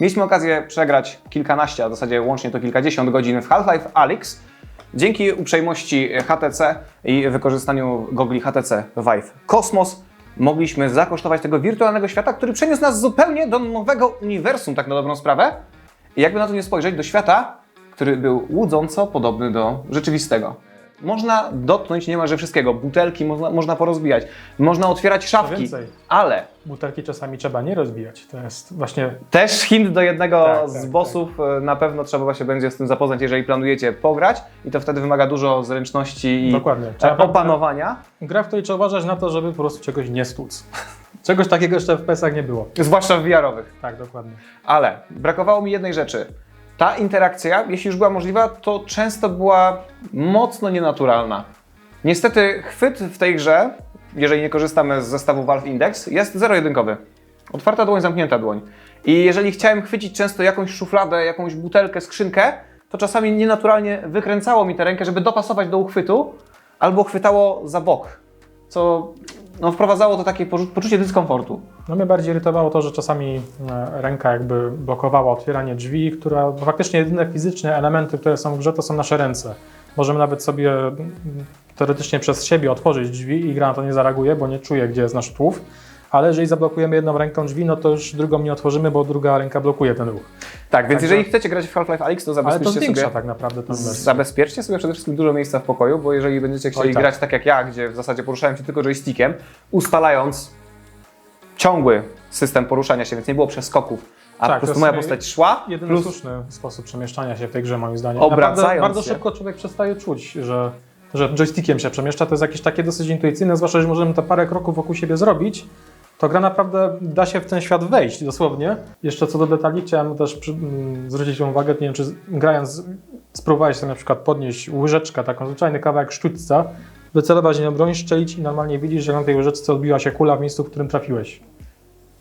Mieliśmy okazję przegrać kilkanaście, a w zasadzie łącznie to kilkadziesiąt godzin w Half-Life Alyx. Dzięki uprzejmości HTC i wykorzystaniu gogli HTC Vive Cosmos mogliśmy zakosztować tego wirtualnego świata, który przeniósł nas zupełnie do nowego uniwersum, tak na dobrą sprawę. I jakby na to nie spojrzeć, do świata, który był łudząco podobny do rzeczywistego. Można dotknąć niemalże wszystkiego. Butelki można, można porozbijać, można otwierać szafki, więcej. ale Butelki czasami trzeba nie rozbijać. To jest właśnie też hint do jednego Tak, z tak, bossów. e, Na pewno trzeba się będzie z tym zapoznać, jeżeli planujecie pograć i to wtedy wymaga dużo zręczności i Dokładnie. e, Trzeba- opanowania. gra, w której trzeba uważać na to, żeby po prostu czegoś nie stłuc. Czegoś takiego jeszcze w PS-ach nie było. Zwłaszcza w VR-owych. Tak, dokładnie. Ale brakowało mi jednej rzeczy. Ta interakcja, jeśli już była możliwa, to często była mocno nienaturalna. Niestety chwyt w tej grze, jeżeli nie korzystamy z zestawu Valve Index, jest zero-jedynkowy. Otwarta dłoń, zamknięta dłoń. I jeżeli chciałem chwycić często jakąś szufladę, jakąś butelkę, skrzynkę, to czasami nienaturalnie wykręcało mi tę rękę, żeby dopasować do uchwytu, albo chwytało za bok, co no, wprowadzało to takie poczucie dyskomfortu. No mnie bardziej irytowało to, że czasami e, ręka jakby blokowała otwieranie drzwi, która bo faktycznie jedyne fizyczne elementy, które są w grze, to są nasze ręce. Możemy nawet sobie mm, teoretycznie przez siebie otworzyć drzwi i gra na to nie zareaguje, bo nie czuje, gdzie jest nasz tułów. Ale jeżeli zablokujemy jedną ręką drzwi, no to już drugą nie otworzymy, bo druga ręka blokuje ten ruch. Tak, więc Także- jeżeli chcecie grać w Half-Life Alyx, to Ale to zabezpieczcie zwiększa sobie, tak naprawdę ten wersję. zabezpieczcie sobie przede wszystkim dużo miejsca w pokoju, bo jeżeli będziecie chcieli Oj, tak. grać tak jak ja, gdzie w zasadzie poruszałem się tylko joystickiem, ustalając ciągły system poruszania się, więc nie było przeskoków, a Tak, po prostu to moja postać szła, Jedyny plus słuszny sposób przemieszczania się w tej grze, moim zdaniem. Obracając Naprawdę bardzo się. szybko człowiek przestaje czuć, że, że joystickiem się przemieszcza. To jest jakieś takie dosyć intuicyjne, zwłaszcza, że możemy te parę kroków wokół siebie zrobić. To gra naprawdę da się w ten świat wejść, dosłownie. Jeszcze co do detali, chciałem też przy, mm, zwrócić uwagę, nie wiem, czy grając spróbowałeś sobie na przykład podnieść łyżeczkę, taką zwyczajny kawałek sztućca, wycelować nią broń, strzelić i normalnie widzisz, że na tej łyżeczce odbiła się kula w miejscu, w którym trafiłeś.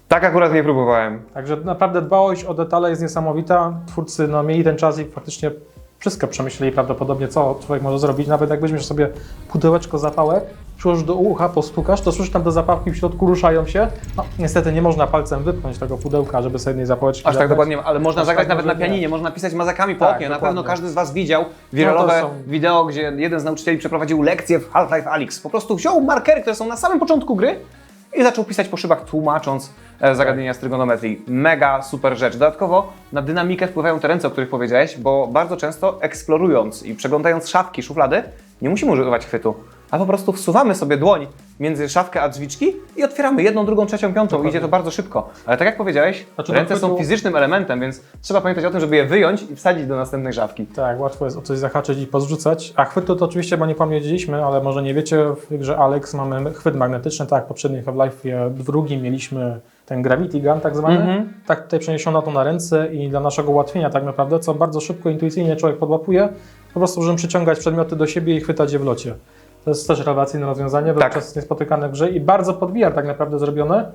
tak akurat nie próbowałem. Także naprawdę dbałość o detale jest niesamowita. Twórcy no, mieli ten czas i faktycznie wszystko przemyśleli prawdopodobnie, co człowiek może zrobić. Nawet jak weźmiesz sobie pudełeczko zapałek, przyłożysz do ucha, postukasz, to słyszysz tam te zapałki w środku ruszają się. No, niestety nie można palcem wypchnąć tego pudełka, żeby sobie jednej zapałeczki Aż tak dokładnie, ale można Aż zagrać tak nawet na może nie. pianinie, można pisać mazakami po Tak, oknie. Na dokładnie. pewno każdy z Was widział wiralowe są- wideo, gdzie jeden z nauczycieli przeprowadził lekcję w Half-Life Alyx. Po prostu wziął markery, które są na samym początku gry i zaczął pisać po szybach, tłumacząc e, zagadnienia z trygonometrii. Mega super rzecz. Dodatkowo na dynamikę wpływają te ręce, o których powiedziałeś, bo bardzo często eksplorując i przeglądając szafki, szuflady, nie musimy używać chwytu, a po prostu wsuwamy sobie dłoń między szafkę a drzwiczki i otwieramy jedną, drugą, trzecią, piątą. Dokładnie. Idzie to bardzo szybko. Ale tak jak powiedziałeś, Znaczy, ręce są chwytu- fizycznym elementem, więc trzeba pamiętać o tym, żeby je wyjąć i wsadzić do następnej szafki. Tak, łatwo jest o coś zahaczyć i pozrzucać. A chwytu to oczywiście, bo nie powiedzieliśmy, ale może nie wiecie, w grze Alex mamy chwyt magnetyczny, tak, w poprzednim Half-Life drugim mieliśmy ten Gravity Gun tak zwany. Mhm. Tak tutaj przeniesiono to na ręce i dla naszego ułatwienia tak naprawdę, co bardzo szybko, intuicyjnie człowiek podłapuje, po prostu możemy przyciągać przedmioty do siebie i chwytać je w locie. To jest też rewelacyjne rozwiązanie, Tak. tak. niespotykane w grze i bardzo pod VR tak naprawdę zrobione,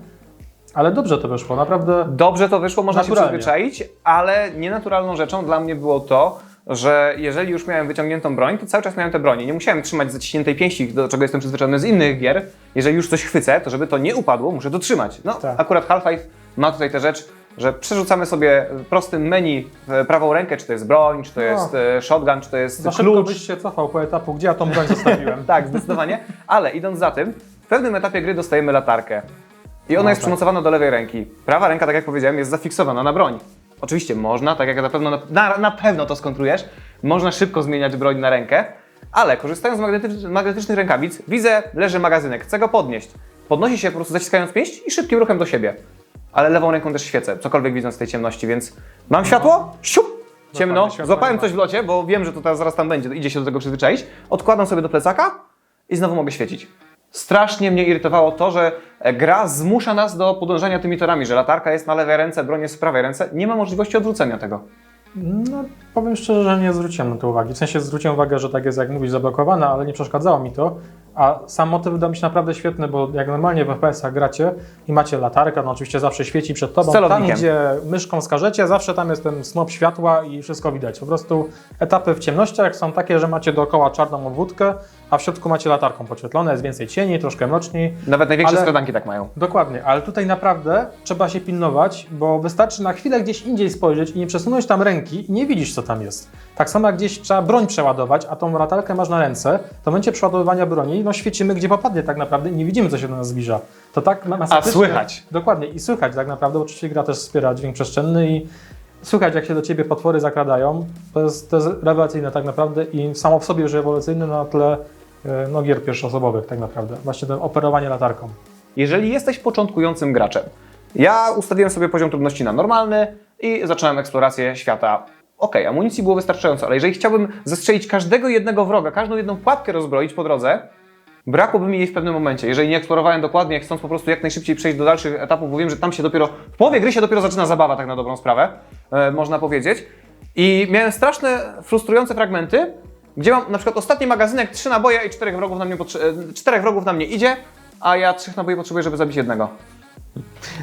ale dobrze to wyszło, naprawdę Dobrze to wyszło, można Naturalnie. się przyzwyczaić, ale nienaturalną rzeczą dla mnie było to, że jeżeli już miałem wyciągniętą broń, to cały czas miałem tę broń. Nie musiałem trzymać zaciśniętej pięści, do czego jestem przyzwyczajony z innych gier. Jeżeli już coś chwycę, to żeby to nie upadło, muszę dotrzymać. No, Tak. akurat Half-Life ma tutaj tę rzecz, że przerzucamy sobie prostym menu w prawą rękę, czy to jest broń, czy to jest e, shotgun, czy to jest za szybko klucz. byś się cofał po etapu, gdzie ja tą broń zostawiłem. Tak, zdecydowanie. Ale idąc za tym, w pewnym etapie gry dostajemy latarkę. I ona No, jest tak. przymocowana do lewej ręki. Prawa ręka, tak jak powiedziałem, jest zafiksowana na broń. Oczywiście można, tak jak na pewno, na, na pewno to skontrujesz, można szybko zmieniać broń na rękę, ale korzystając z magnetycz, magnetycznych rękawic, widzę, leży magazynek, chcę go podnieść. Podnosi się po prostu zaciskając pięść i szybkim ruchem do siebie. Ale lewą ręką też świecę, cokolwiek widząc w tej ciemności, więc mam światło, siup, ciemno, złapałem coś w locie, bo wiem, że to teraz zaraz tam będzie, idzie się do tego przyzwyczaić, odkładam sobie do plecaka i znowu mogę świecić. Strasznie mnie irytowało to, że e, gra zmusza nas do podążania tymi torami, że latarka jest na lewej ręce, broń jest w prawej ręce. Nie ma możliwości odwrócenia tego. No, powiem szczerze, że nie zwróciłem na to uwagi. W sensie zwróciłem uwagę, że tak jest, jak mówisz, zablokowane, ale nie przeszkadzało mi to. A sam motyw wydaje mi się naprawdę świetny, bo jak normalnie w FPS-ach gracie i macie latarkę, no oczywiście zawsze świeci przed tobą. Z celownikiem. Tam, gdzie myszką skażecie, zawsze tam jest ten snop światła i wszystko widać. Po prostu etapy w ciemnościach są takie, że macie dookoła czarną obwódkę, a w środku macie latarką podświetlone, jest więcej cieni, troszkę mroczniej. Nawet największe Ale- skradanki tak mają. Dokładnie, ale tutaj naprawdę trzeba się pilnować, bo wystarczy na chwilę gdzieś indziej spojrzeć i nie przesunąć tam ręki i nie widzisz, co tam jest. Tak samo jak gdzieś trzeba broń przeładować, a tą latarkę masz na ręce, to w momencie przeładowywania broni, no świecimy gdzie popadnie tak naprawdę i nie widzimy, co się do nas zbliża. To tak masakrycznie- słychać. Dokładnie, i słychać tak naprawdę, bo oczywiście gra też wspiera dźwięk przestrzenny i słychać, jak się do ciebie potwory zakradają. To jest, to jest rewelacyjne tak naprawdę i samo w sobie już rewelacyjne na tle no, gier pierwszoosobowych tak naprawdę. Właśnie to operowanie latarką. Jeżeli jesteś początkującym graczem, ja ustawiłem sobie poziom trudności na normalny i zacząłem eksplorację świata. Okej, amunicji było wystarczająco, ale jeżeli chciałbym zestrzelić każdego jednego wroga, każdą jedną pułapkę rozbroić po drodze, brakłoby mi jej w pewnym momencie. Jeżeli nie eksplorowałem dokładnie, chcąc po prostu jak najszybciej przejść do dalszych etapów, bo wiem, że tam się dopiero, w połowie gry się dopiero zaczyna zabawa, tak na dobrą sprawę, e, można powiedzieć. I miałem straszne, frustrujące fragmenty, gdzie mam na przykład ostatni magazynek, trzy naboje i czterech wrogów na mnie, potrze- e, czterech wrogów na mnie idzie, a ja trzech naboi potrzebuję, żeby zabić jednego.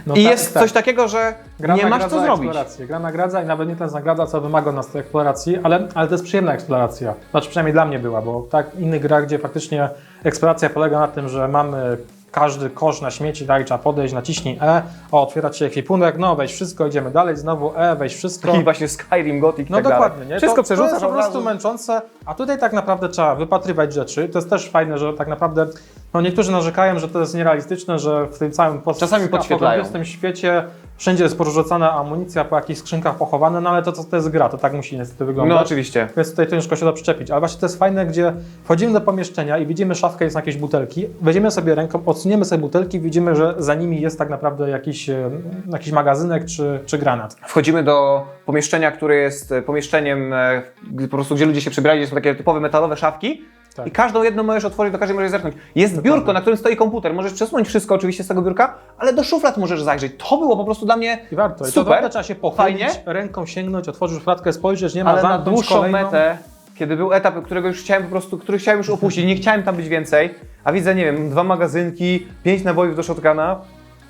No I tak, jest tak. coś takiego, że Gra nie masz co zrobić. Eksplorację. Gra nagradza i nawet nie tyle nagradza, co wymaga od nas tej eksploracji, ale, ale to jest przyjemna eksploracja. Znaczy przynajmniej dla mnie była, bo tak w innych grach, gdzie faktycznie eksploracja polega na tym, że mamy każdy kosz na śmieci, tak, trzeba podejść, naciśnij E, o, otwiera się ekwipunek, no weź wszystko, idziemy dalej, znowu E, weź wszystko. I właśnie Skyrim, Gothic No tak dokładnie, dalej. nie? Wszystko to, przerzucasz To jest po prostu męczące, a tutaj tak naprawdę trzeba wypatrywać rzeczy. To jest też fajne, że tak naprawdę, no niektórzy narzekają, że to jest nierealistyczne, że w tym całym post- Czasami podświetlają. w tym świecie wszędzie jest porzucana amunicja, po jakichś skrzynkach pochowane, no ale to, to, to jest gra, to tak musi niestety wyglądać. No oczywiście. Więc tutaj ciężko się to przyczepić. Ale właśnie to jest fajne, gdzie wchodzimy do pomieszczenia i widzimy szafkę, jest jakieś butelki, weźmiemy sobie ręką, odsuniemy sobie butelki, widzimy, że za nimi jest tak naprawdę jakiś, e, jakiś magazynek czy, czy granat. Wchodzimy do pomieszczenia, które jest e, pomieszczeniem, e, po prostu gdzie ludzie się przebrali, gdzie są takie typowe metalowe szafki. Tak. I każdą jedną możesz otworzyć, do każdej możesz zerknąć. Jest Dokładnie. biurko, na którym stoi komputer. Możesz przesunąć wszystko oczywiście z tego biurka, ale do szuflad możesz zajrzeć. To było po prostu dla mnie I warto. I to super. trzeba się pochylić, Fajnie. ręką sięgnąć, otworzyć szufladkę, spojrzeć, nie ma ale na dłuższą kolejną. metę, kiedy był etap, którego już chciałem po prostu, który chciałem już opuścić, nie chciałem tam być więcej, a widzę, nie wiem, dwa magazynki, pięć nabojów do shotguna,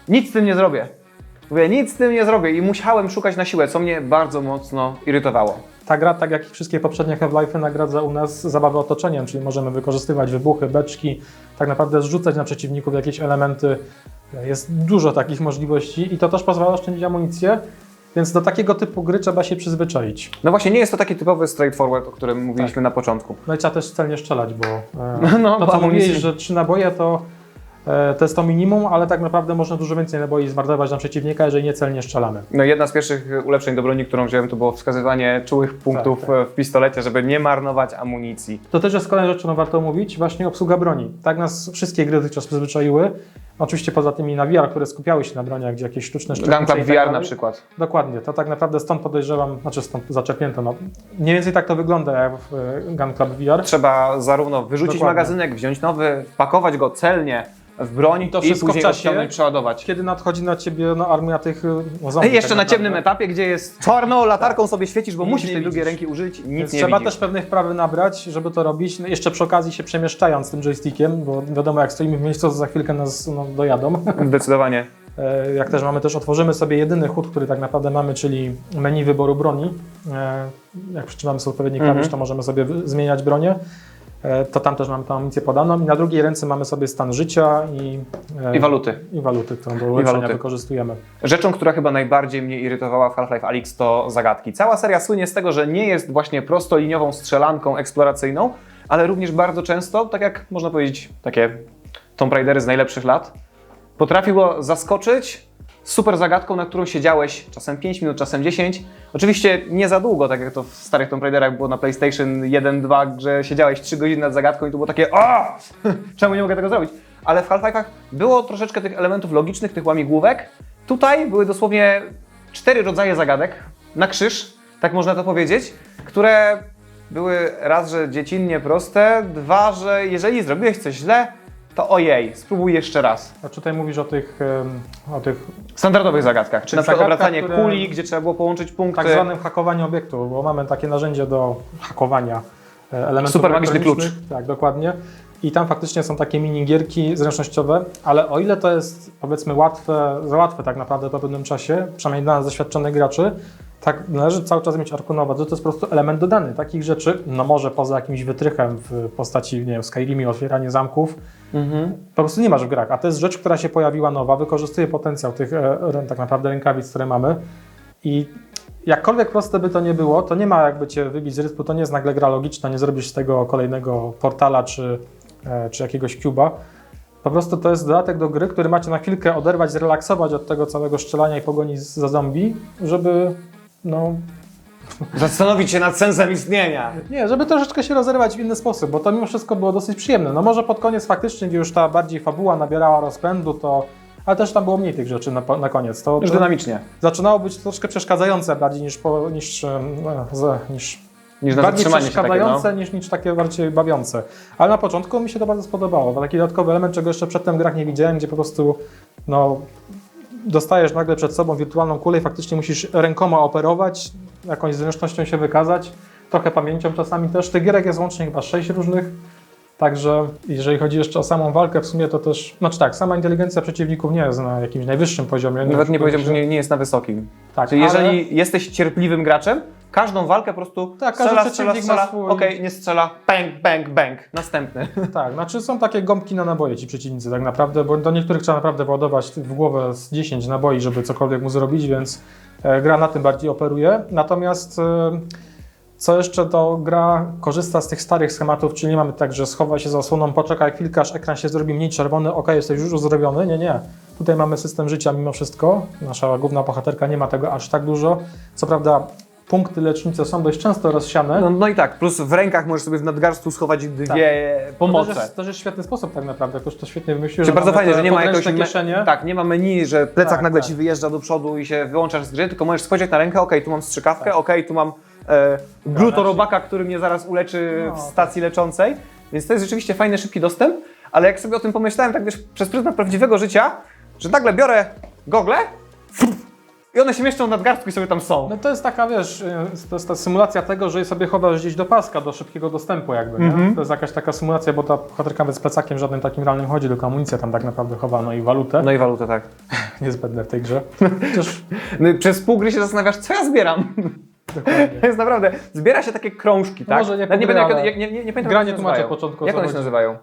nic z tym nie zrobię. Mówię, nic z tym nie zrobię i musiałem szukać na siłę, co mnie bardzo mocno irytowało. Ta gra, tak jak i wszystkie poprzednie Half-Life, nagradza u nas zabawę otoczeniem, czyli możemy wykorzystywać wybuchy, beczki, tak naprawdę zrzucać na przeciwników jakieś elementy. Jest dużo takich możliwości i to też pozwala oszczędzić amunicję, więc do takiego typu gry trzeba się przyzwyczaić. No właśnie, nie jest to taki typowy straightforward, o którym mówiliśmy na początku. No i trzeba też celnie strzelać, bo e, no, to co mówiłeś, że trzy naboje to, to jest to minimum, ale tak naprawdę można dużo więcej naboi zmarnować na przeciwnika, jeżeli nie celnie strzelamy. No jedna z pierwszych ulepszeń do broni, którą wziąłem, to było wskazywanie czułych punktów tak. e, w pistolecie, żeby nie marnować amunicji. To też jest kolejna rzecz, którą warto mówić, właśnie obsługa broni. Tak nas wszystkie gry dotychczas przyzwyczaiły. Oczywiście poza tymi na VR, które skupiały się na broniach, gdzie jakieś sztuczne szczepy Gun Club VR na przykład. Dokładnie, to tak naprawdę stąd podejrzewam, znaczy stąd zaczerpnięto. No, mniej więcej tak to wygląda jak w e, Gun Club VR. Trzeba zarówno wyrzucić Dokładnie. magazynek, wziąć nowy, wpakować go celnie w broń I to wszystko później w czasie, odciągnąć, przeładować. Kiedy nadchodzi na ciebie no, armia tych no, zombie. I jeszcze tak na naprawdę. ciemnym etapie, gdzie jest czarno, latarką sobie świecisz, bo Nic musisz nie tej drugiej widzisz. ręki użyć, nic Więc nie trzeba widzisz. też pewnych wprawy nabrać, żeby to robić. No, jeszcze przy okazji się przemieszczając tym joystickiem, bo wiadomo, jak stoimy w miejscu, to za chwilkę nas no, dojadą. Zdecydowanie. E, Jak też mamy też, otworzymy sobie jedyny chód, który tak naprawdę mamy, czyli menu wyboru broni. E, Jak przytrzymamy sobie odpowiedni klawisz, Mhm. to możemy sobie zmieniać bronię. E, To tam też mamy tą amunicję podaną. I na drugiej ręce mamy sobie stan życia i, e, I waluty. i waluty, którą do ulepszenia waluty. wykorzystujemy. Rzeczą, która chyba najbardziej mnie irytowała w Half-Life Alyx to zagadki. Cała seria słynie z tego, że nie jest właśnie prostoliniową strzelanką eksploracyjną, ale również bardzo często, tak jak można powiedzieć, takie Tomb Raidery z najlepszych lat, potrafiło zaskoczyć super zagadką, na którą siedziałeś czasem 5 minut, czasem 10. Oczywiście nie za długo, tak jak to w starych Tomb Raiderach było na PlayStation 1, 2, że siedziałeś 3 godziny nad zagadką i to było takie o, czemu nie mogę tego zrobić? Ale w Half-Life'ach było troszeczkę tych elementów logicznych, tych łamigłówek. Tutaj były dosłownie cztery rodzaje zagadek na krzyż, tak można to powiedzieć, które były raz, że dziecinnie proste, dwa, że jeżeli zrobiłeś coś źle, to ojej, spróbuj jeszcze raz. A tutaj mówisz o tych, em, o tych Standardowych zagadkach, czy Tych na przykład zagadkach, obracanie które- kuli, gdzie trzeba było połączyć punkty. tak zwanym hakowaniu obiektu, bo mamy takie narzędzie do hakowania e, elementów Super magiczny elektronicznych. Tak, dokładnie. I tam faktycznie są takie minigierki zręcznościowe, ale o ile to jest powiedzmy łatwe, za łatwe tak naprawdę po pewnym czasie, przynajmniej dla nas doświadczonych graczy, tak należy cały czas mieć arku na uwadze, to jest po prostu element dodany. Takich rzeczy, no może poza jakimś wytrychem w postaci, nie wiem, Skyrimie, otwieranie zamków, Mhm. po prostu nie masz w grach. A to jest rzecz, która się pojawiła nowa, wykorzystuje potencjał tych e, tak naprawdę rękawic, które mamy. I jakkolwiek proste by to nie było, to nie ma jakby cię wybić z rytmu, to nie jest nagle gra logiczna, nie zrobisz z tego kolejnego portala czy, e, czy jakiegoś cuba. Po prostu to jest dodatek do gry, który macie na chwilkę oderwać, zrelaksować od tego całego strzelania i pogoni za zombie, żeby no, Zastanowić się nad sensem istnienia. nie, żeby troszeczkę się rozerwać w inny sposób, bo to mimo wszystko było dosyć przyjemne. No może pod koniec faktycznie, gdzie już ta bardziej fabuła nabierała rozpędu, to... Ale też tam było mniej tych rzeczy na, na koniec. To, Już dynamicznie. zaczynało być troszkę przeszkadzające bardziej niż, po, niż, z- niż Niż na bardziej się takie, no. przeszkadzające niż, niż takie bardziej bawiące. Ale na początku mi się to bardzo spodobało. To taki dodatkowy element, czego jeszcze przedtem w grach nie widziałem, gdzie po prostu no, dostajesz nagle przed sobą wirtualną kulę i faktycznie musisz rękoma operować, jakąś zręcznością się wykazać, trochę pamięcią czasami też. Tych gierek jest łącznie chyba sześć różnych. Także jeżeli chodzi jeszcze o samą walkę, w sumie to też, znaczy tak, sama inteligencja przeciwników nie jest na jakimś najwyższym poziomie. Nawet nie powiedziałbym, że nie, nie jest na wysokim. Tak, Czyli ale- jeżeli jesteś cierpliwym graczem, każdą walkę po prostu Tak, każdy strzela, strzela, przeciwnik ma strzela, swój- okej, nie strzela, bang, bang, bang, następny. Tak, znaczy są takie gąbki na naboje ci przeciwnicy tak naprawdę, bo do niektórych trzeba naprawdę władować w głowę z 10 naboi, żeby cokolwiek mu zrobić, więc e, gra na tym bardziej operuje. Natomiast e, co jeszcze, to gra korzysta z tych starych schematów, czyli nie mamy tak, że schowa się za osłoną, poczekaj chwilkę, aż ekran się zrobi mniej czerwony, ok, jesteś już uzdrowiony. Nie, nie. Tutaj mamy system życia mimo wszystko. Nasza główna bohaterka nie ma tego aż tak dużo. Co prawda punkty lecznicze są dość często rozsiane. No, no i tak, plus w rękach możesz sobie w nadgarstku schować dwie To pomoce. też jest, też jest świetny sposób tak naprawdę, ktoś to świetnie wymyślił. Że bardzo fajnie, że nie ma jakiegoś kieszenie. Tak, nie ma menu, że plecak Tak, nagle tak. ci wyjeżdża do przodu i się wyłączasz z gry, tylko możesz spojrzeć na rękę, okej, tu mam strzykawkę, Tak. okej, tu mam e, glutorobaka, który mnie zaraz uleczy No, w stacji leczącej. Więc to jest rzeczywiście fajny, szybki dostęp, ale jak sobie o tym pomyślałem, tak wiesz, przez pryzmat prawdziwego życia, że nagle biorę gogle i one się mieszczą w nadgarstku i sobie tam są. No to jest taka, wiesz, y, to jest ta symulacja tego, że sobie chowasz gdzieś do paska, do szybkiego dostępu jakby, nie? Mhm. To jest jakaś taka symulacja, bo ta bohaterka nawet z plecakiem żadnym takim realnym chodzi, tylko amunicję tam tak naprawdę chowa, no i walutę. No i walutę, tak. Niezbędne w tej grze. Chociaż, No Przez pół gry się zastanawiasz, co ja zbieram. dokładnie. To jest naprawdę, zbiera się takie krążki, tak? może nie Nawet nie, będę, jak, jak, nie, nie, nie pamiętam gra jak nie się tłumaczy nazywają. od początku, Jak one się nazywają?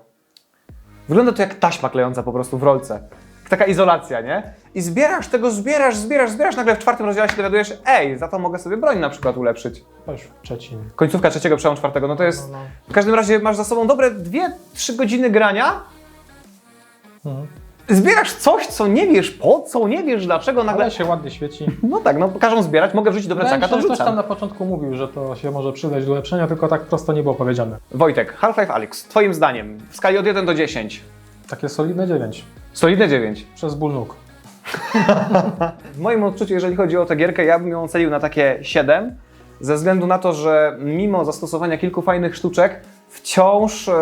Wygląda to jak taśma klejąca po prostu w rolce. Taka izolacja, nie? I zbierasz tego, zbierasz, zbierasz, zbierasz, nagle w czwartym rozdziale się dowiadujesz, ej, za to mogę sobie broń na przykład ulepszyć. Już trzeci. Końcówka trzeciego, przełom czwartego, no to jest... No, W każdym razie masz za sobą dobre 2-3 godziny grania, no. Mhm. zbierasz coś, co nie wiesz po co, nie wiesz dlaczego, nagle... Ale się ładnie świeci. No tak, no każą zbierać, mogę wrzucić do Wydaje mi plecaka, się, to że ktoś tam wrzucam. na początku mówił, że to się może przydać do ulepszenia, tylko tak prosto nie było powiedziane. Wojtek, Half-Life Alyx, twoim zdaniem, w skali od 1 do 10, Takie solidne 9. solidne 9. Przez ból nóg. W moim odczuciu, jeżeli chodzi o tę gierkę, ja bym ją ocenił na takie 7, ze względu na to, że mimo zastosowania kilku fajnych sztuczek, wciąż e,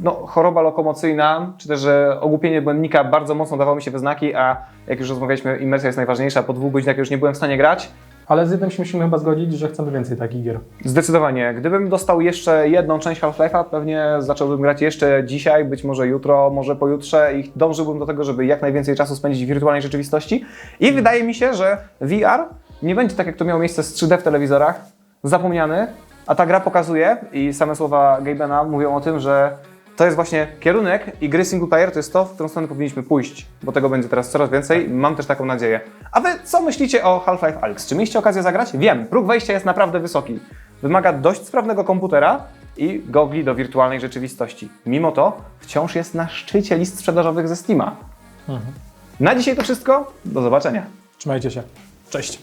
no, choroba lokomocyjna, czy też ogłupienie błędnika bardzo mocno dawało mi się we znaki, a jak już rozmawialiśmy, imersja jest najważniejsza, po dwóch godzinach już nie byłem w stanie grać. Ale z jednym się musimy chyba zgodzić, że chcemy więcej takich gier. Zdecydowanie. Gdybym dostał jeszcze jedną część Half-Life'a, pewnie zacząłbym grać jeszcze dzisiaj, być może jutro, może pojutrze i dążyłbym do tego, żeby jak najwięcej czasu spędzić w wirtualnej rzeczywistości. I wydaje mi się, że VR nie będzie tak, jak to miało miejsce z 3D w telewizorach, zapomniany, a ta gra pokazuje i same słowa Gabena mówią o tym, że to jest właśnie kierunek i gry single player to jest to, w którą stronę powinniśmy pójść, bo tego będzie teraz coraz więcej. Mam też taką nadzieję. A wy co myślicie o Half-Life Alyx? Czy mieliście okazję zagrać? Wiem, próg wejścia jest naprawdę wysoki. Wymaga dość sprawnego komputera i gogli do wirtualnej rzeczywistości. Mimo to wciąż jest na szczycie list sprzedażowych ze Steama. Mhm. Na dzisiaj to wszystko. Do zobaczenia. Trzymajcie się. Cześć.